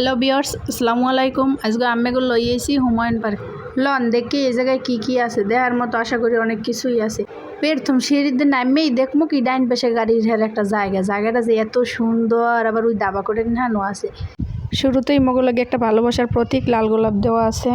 Hello বিয়ার্স আসসালামু আলাইকুম আজকে আম্মেগুলো লইয়েছি হুমায়ুন পার্ক। লন দেখি এই জায়গায় কি কি আছে। দেখার মতো আশা করি অনেক কিছুই আছে। প্রথম সিঁড়িতে নামেই দেখব কি ডাইন পাশে গাড়ির হের একটা জায়গা। জায়গাটা যে এত সুন্দর আবার ওই দাবা করে নানো আছে। শুরুতেই মগলগে একটা ভালোবাসার প্রতীক লাল গোলাপ দেওয়া আছে।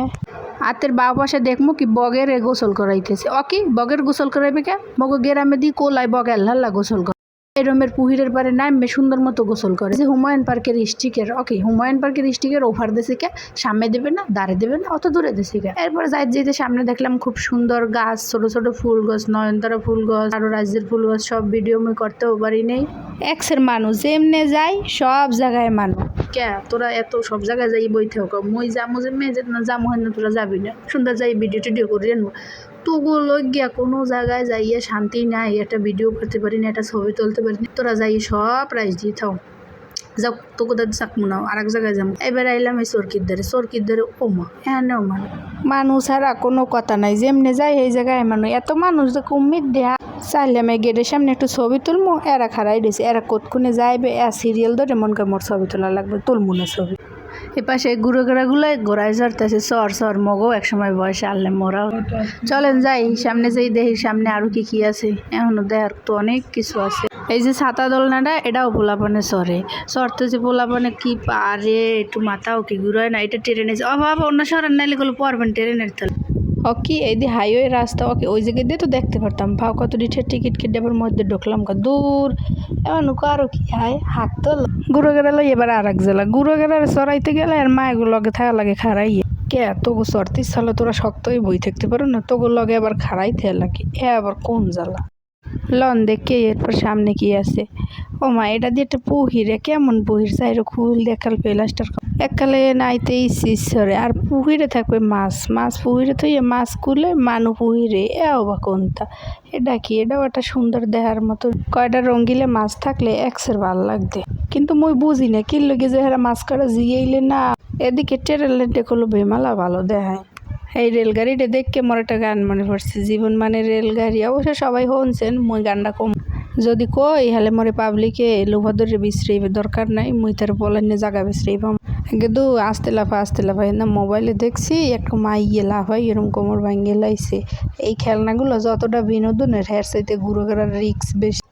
হাতের বাঁ পাশে দেখব কি বগের গোসল করাইতেছে। ও কি? বগের গোসল করাইবে কে? মগ গেরামে দি কোলাই বগের লাল্লা গোসল করে এরমের পুহিরের পারে নামবে সুন্দর মতো গোসল করে। যে হুমায়ুন পার্কের স্টিকের ওকে, হুমায়ুন পার্কের স্টিকের ওভার দেশে কে? সামনে দেবে না দাঁড়ে দেবে না, অত দূরে দেশে কে? এরপরে যাই যেতে সামনে দেখলাম খুব সুন্দর গাছ, ছোট ছোট ফুল গাছ, নয়নতারা ফুল গাছ, আরও রাজ্যের ফুল গাছ, সব ভিডিও আমি করতেও পারি নেই। এক্সের মানুষ, যেমনে যাই, সব জায়গায় মানুষ। কে? তোরা এত সব জায়গায় যাই বইতে হোক, মই যামো যে মেয়ে যেত না যামো হয় না তোরা যাবি না। সুন্দর যাই ভিডিও টিডিও করি, জানব? তোগুলো গিয়া কোনো জায়গায় যাইয়ে শান্তি নাই, একটা ভিডিও করতে পারি না, একটা ছবি তুলতে পারি না। তোরা যাই সব প্রাইজ দিয়ে থাও। যাও তো কোথাও চাকমু নাও আর এক জায়গায় যাব এবার আইলাম এই চরকির ধারে। চরকির ধারে, ও মা হ্যাঁ মানে মানুষ ছাড়া কোনো কথা নাই। যেমনি যাই এই জায়গায় মানুষ। এত মানুষ যে কুমির দেয়া চাইলাম আমি গেটের সামনে একটু ছবি তুলমু, এরা খারাই দিয়েছে এরা কতক্ষণে যাইবে এ সিরিয়াল ধরে, মন করে মোর ছবি তোলা লাগবে, তুলমু না ছবি। এপাশে গুঁড়ো গুলো গোড়ায় ঝরতেছে সর সর মগও একসময় বয়সে আনলে মোরাও। চলেন যাই, সামনে যাই দেখি, সামনে আরও কি কি আছে, এখনও দেখার তো অনেক কিছু আছে। এই যে ছাতা দোলনাটা, এটাও পোলাপানে সরে সরতেছে পোলাপানে কি পারে, একটু মাথাও কি ঘুরায় না, এটা ট্রেনে বাবা অন্য শহরের নাইলে গুলো পড়বেন ট্রেনের তালে। ওকে, এই হাইওয়ে রাস্তা, ওকে ওই জায়গায় দিয়ে তো দেখতে পারতাম। ভাও কত ডিঠে টিকিট কেটে আবার মধ্যে ঢুকলাম কা দূর। এমন আরও কি হয়? হাত তো গুঁড়ো গেড়ালো এবার আর এক জেলা। গুঁড়ো গেড়ার সরাইতে গেলে আর মায়ের লগে থাকা লাগে খারাই কে তোগো সরতিস সালে তোরা শক্তই বই থাকতে পারো না? তোগো লগে আবার খারাইতে লাগে। এ আবার কোন জ্বালা? লন দেখে এরপর সামনে কি আছে। ও মা, এটা দিয়ে একটা পুহিরে কেমন পুহির? চাইরো খুল দেখাল পেলাস্টার এককালে নাইতেই শিশরে আর পুহিরে থাকবে মাছ। মাছ পুহিরে থইয়ে মাছ কুলে মানু পুহিরে এও বা কোনটা এটা কি? এটাও একটা সুন্দর দেহার মতো। কয়টা রঙ্গিলে মাছ থাকলে একসের ভালো লাগবে। কিন্তু মই বুঝি না কি লগে যে হেরা মাছ কাটা জিয়েইলে না, এদিকে টেরেলে ডেকলো বেমালা ভালো দেখায়। এই রেলগাড়িটা দেখকে মোর একটা গান মনে পড়ছে, জীবন মানে রেলগাড়ি। অবশ্য সবাই শুনছেন, মই গানটা কম। যদি কই, হলে মরে পাবলিকে লোভাদরে বিশ্রাইবে দরকার নাই, মুই তার বলেন জায়গা বিশ্রাইবাম। কিন্তু আস্তে লাফা আস্তে লাফা না মোবাইলে দেখছি, একটা মাইয়ে লাফাই এরকম কোমর ভাঙ্গে লাইছে। এই খেলনাগুলো যতটা বিনোদনের, হের চাইতে ঘুরো করার রিক্স বেশি।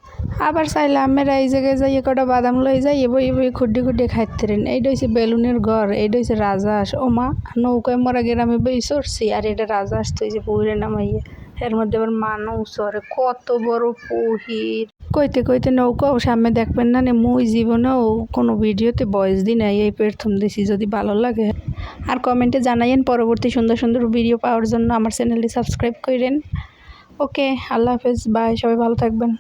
আবার চাইলে আমরা এই জায়গায় যাই কটা বাদাম লই যাই বই বই খুড্ডি খুড্ডি খাইতেরেন এইটা হচ্ছে বেলুনের ঘর, এইটা হচ্ছে রাজাস ও মা, নৌকায় মরা গ্রামে বই চড়ছি আর এটা রাজাস তো যে পুহিরে নামাইয়া। এর মধ্যে আবার মানুষ চড়ে কত বড় পুহির। কইতে কইতে নৌকাও সামনে দেখবেন না নে, মুই জীবনেও কোনো ভিডিওতে বয়স দিই নাই, এই প্রথম দিছি, যদি ভালো লাগে। আর কমেন্টে জানাইয়েন পরবর্তী সুন্দর সুন্দর ভিডিও পাওয়ার জন্য আমার চ্যানেলটি সাবস্ক্রাইব করেন ওকে, আল্লাহ হাফেজ, বাই, সবাই ভালো থাকবেন।